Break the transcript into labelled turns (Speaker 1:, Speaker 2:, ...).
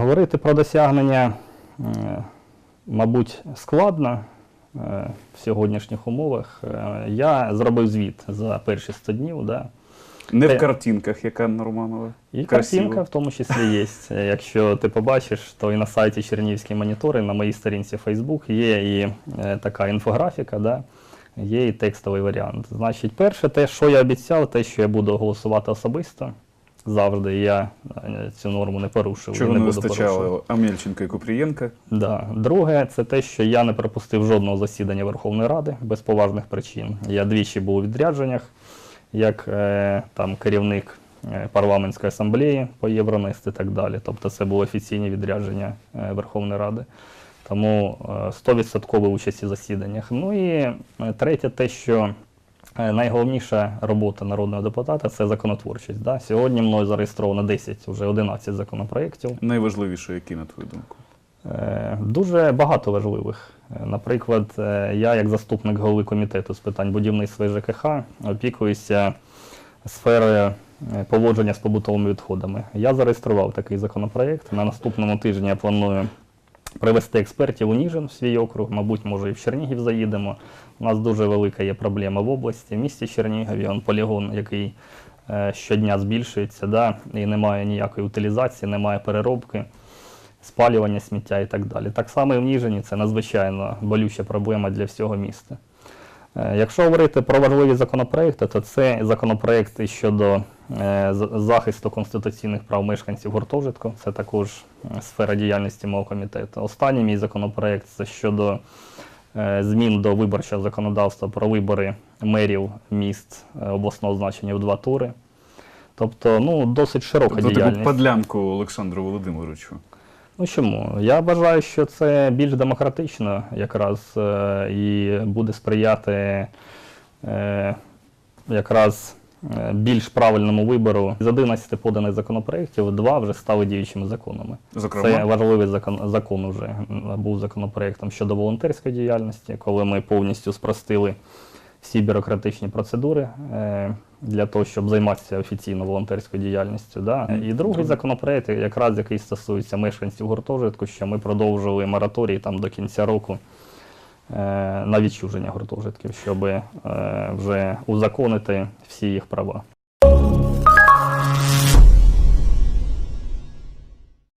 Speaker 1: Говорити про досягнення, е, мабуть, складно е, в сьогоднішніх умовах. Е, Я зробив звіт за перші 100 днів. Да.
Speaker 2: Не
Speaker 1: Те-
Speaker 2: в картинках, яка Нурманова.
Speaker 1: І
Speaker 2: Красиво.
Speaker 1: картинка в тому числі є. Якщо ти побачиш, то і на сайті Чернігівські монітори, на моїй сторінці Facebook є і така інфографіка, да, є і текстовий варіант. Значить, перше, те, що я обіцяв, те, що я буду голосувати особисто. Завжди я е, цю норму не порушив. і не
Speaker 2: не
Speaker 1: буду
Speaker 2: вистачало Амельченка і Купрієнка.
Speaker 1: Да. Друге, це те, що я не пропустив жодного засідання Верховної Ради без поважних причин. Я двічі був у відрядженнях, як е, там керівник е, парламентської асамблеї по Євронест і так далі. Тобто це були офіційні відрядження е, Верховної Ради. Тому е, 100% участь у засіданнях. Ну і третє, те, що найголовніша робота народного депутата це законотворчість. Да? Сьогодні мною зареєстровано 10, вже 11 законопроєктів.
Speaker 2: Найважливіше, які, на твою думку?
Speaker 1: Е, Дуже багато важливих. Е, Наприклад, е, я, як заступник голови комітету з питань будівництва і ЖКХ, опікуюся сферою е, поводження з побутовими відходами. Я зареєстрував такий законопроєкт. На наступному тижні я планую привезти експертів у Ніжин в свій округ, мабуть, може і в Чернігів заїдемо. У нас дуже велика є проблема в області, в місті Чернігові, он полігон, який е, щодня збільшується, да, і немає ніякої утилізації, немає переробки спалювання сміття і так далі. Так само і в Ніжині це надзвичайно болюча проблема для всього міста. Е, Якщо говорити про важливі законопроекти, то це законопроекти щодо захисту конституційних прав мешканців гуртожитку. Це також е, сфера діяльності мого комітету. Останній мій законопроект це щодо е, змін до виборчого законодавства про вибори мерів міст е, обласного значення в два тури. Тобто, ну, досить широка
Speaker 2: Тобто таку
Speaker 1: діяльність.
Speaker 2: подлянку Олександру Володимировичу.
Speaker 1: Ну чому? Я вважаю, що це більш демократично якраз е, і буде сприяти е, якраз е, більш правильному вибору. З 11 поданих законопроєктів два вже стали діючими законами.
Speaker 2: Зокрема,
Speaker 1: Це важливий закон, закон уже був законопроєктом щодо волонтерської діяльності, коли ми повністю спростили всі бюрократичні процедури е, для того, щоб займатися офіційно волонтерською діяльністю. Да? І другий законопроєкт, якраз який стосується мешканців гуртожитку, що ми продовжили мораторій там до кінця року е, на відчуження гуртожитків, щоб е, вже узаконити всі їх права.